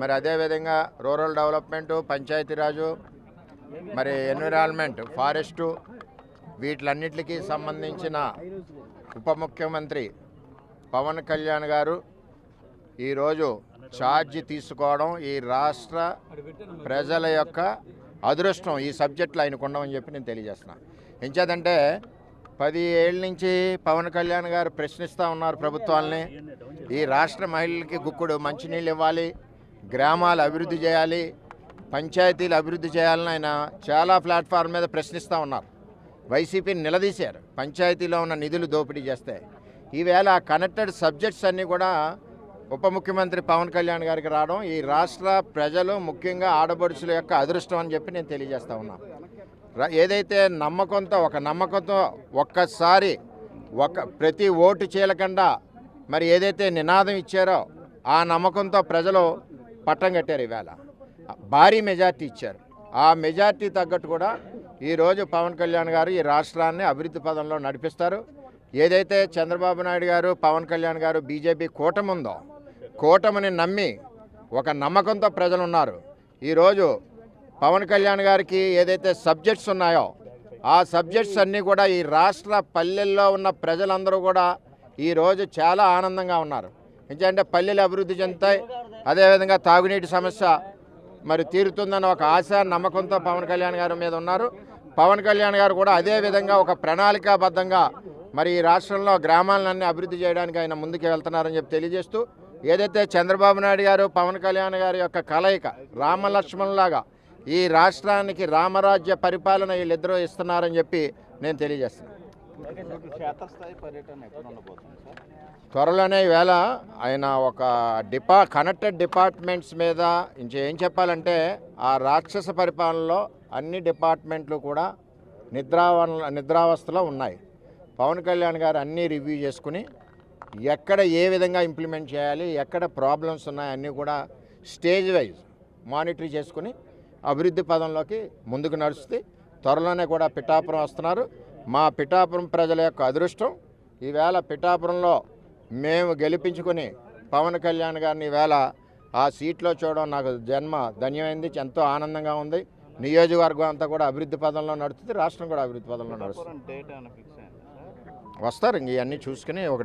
మరి అదేవిధంగా rural development Panchayati Raj మరి ఎన్విరాన్మెంట్ ఫారెస్టు వీటిలన్నిటికీ సంబంధించిన ఉప ముఖ్యమంత్రి పవన్ కళ్యాణ్ గారు ఈరోజు ఛార్జ్ తీసుకోవడం ఈ రాష్ట్ర ప్రజల యొక్క అదృష్టం. ఈ సబ్జెక్టులు ఆయనకు ఉండమని చెప్పి నేను తెలియజేస్తున్నాను ఎంచేదంటే పది ఏళ్ళ నుంచి పవన్ కళ్యాణ్ గారు ప్రశ్నిస్తూ ఉన్నారు ప్రభుత్వాల్ని. ఈ రాష్ట్ర మహిళలకి గుక్కుడు మంచినీళ్ళు ఇవ్వాలి. గ్రామాలు అభివృద్ధి చేయాలి పంచాయతీలు అభివృద్ధి చేయాలని ఆయన చాలా ప్లాట్ఫామ్ మీద ప్రశ్నిస్తూ ఉన్నారు. వైసీపీని నిలదీశారు. పంచాయతీలో ఉన్న నిధులు దోపిడీ చేస్తే. ఈవేళ కనెక్టెడ్ సబ్జెక్ట్స్ అన్నీ కూడా ఉప ముఖ్యమంత్రి పవన్ కళ్యాణ్ గారికి రావడం ఈ రాష్ట్ర ప్రజలు ముఖ్యంగా ఆడపడుచుల యొక్క అదృష్టం అని చెప్పి నేను తెలియజేస్తా ఉన్నాను ఏదైతే నమ్మకంతో ఒక నమ్మకంతో ఒక్కసారి ఒక ప్రతి ఓటు చీలకుండా మరి ఏదైతే నినాదం ఇచ్చారో ఆ నమ్మకంతో ప్రజలు పట్టం కట్టారు ఈవేళ. భారీ మెజార్టీ ఇచ్చారు. ఆ మెజార్టీ తగ్గట్టు కూడా ఈరోజు పవన్ కళ్యాణ్ గారు ఈ రాష్ట్రాన్ని అభివృద్ధి పదంలో నడిపిస్తారు. ఏదైతే చంద్రబాబు నాయుడు గారు పవన్ కళ్యాణ్ గారు బీజేపీ కూటమి ఉందో కూటమిని నమ్మి ఒక నమ్మకంతో ప్రజలు ఉన్నారు ఈరోజు పవన్ కళ్యాణ్ గారికి ఏదైతే సబ్జెక్ట్స్ ఉన్నాయో ఆ సబ్జెక్ట్స్ అన్నీ కూడా ఈ రాష్ట్ర పల్లెల్లో ఉన్న ప్రజలందరూ కూడా ఈరోజు చాలా ఆనందంగా ఉన్నారు. ఎందుకంటే పల్లెలు అభివృద్ధి చెందుతాయి. అదేవిధంగా తాగునీటి సమస్య మరి తీరుతుందన్న ఒక ఆశ నమ్మకంతో పవన్ కళ్యాణ్ గారి మీద ఉన్నారు. పవన్ కళ్యాణ్ గారు కూడా అదే విధంగా ఒక ప్రణాళికాబద్ధంగా మరి ఈ రాష్ట్రంలో గ్రామాలన్నీ అభివృద్ధి చేయడానికి ఆయన ముందుకు వెళ్తున్నారని చెప్పి తెలియజేస్తూ ఏదైతే చంద్రబాబు నాయుడు గారు పవన్ కళ్యాణ్ గారి యొక్క కలయిక రామలక్ష్మణులాగా ఈ రాష్ట్రానికి రామరాజ్య పరిపాలన వీళ్ళిద్దరూ ఇస్తున్నారని చెప్పి నేను తెలియజేస్తున్నాను. త్వరలోనే ఈవేళ ఆయన ఒక డిపా కనెక్టెడ్ డిపార్ట్మెంట్స్ మీద ఏం చెప్పాలంటే ఆ రాక్షస పరిపాలనలో అన్ని డిపార్ట్మెంట్లు కూడా నిద్రావన నిద్రావస్థలో ఉన్నాయి. పవన్ కళ్యాణ్ గారు అన్నీ రివ్యూ చేసుకుని ఎక్కడ ఏ విధంగా ఇంప్లిమెంట్ చేయాలి ఎక్కడ ప్రాబ్లమ్స్ ఉన్నాయి అన్నీ కూడా స్టేజ్ వైజ్ మానిటరీ చేసుకుని అభివృద్ధి పదంలోకి ముందుకు నడుస్తుంది త్వరలోనే కూడా పిఠాపురం వస్తున్నారు. మా పిఠాపురం ప్రజల యొక్క అదృష్టం. ఈవేళ పిఠాపురంలో మేము గెలిపించుకొని పవన్ కళ్యాణ్ గారిని ఈవేళ ఆ సీట్లో చూడడం నాకు జన్మ ధన్యమైంది. ఎంతో ఆనందంగా ఉంది. నియోజకవర్గం అంతా కూడా అభివృద్ధి పదంలో నడుస్తుంది. రాష్ట్రం కూడా అభివృద్ధి పదంలో నడుస్తుంది. వస్తారు. ఇంక ఇవన్నీ చూసుకుని ఒక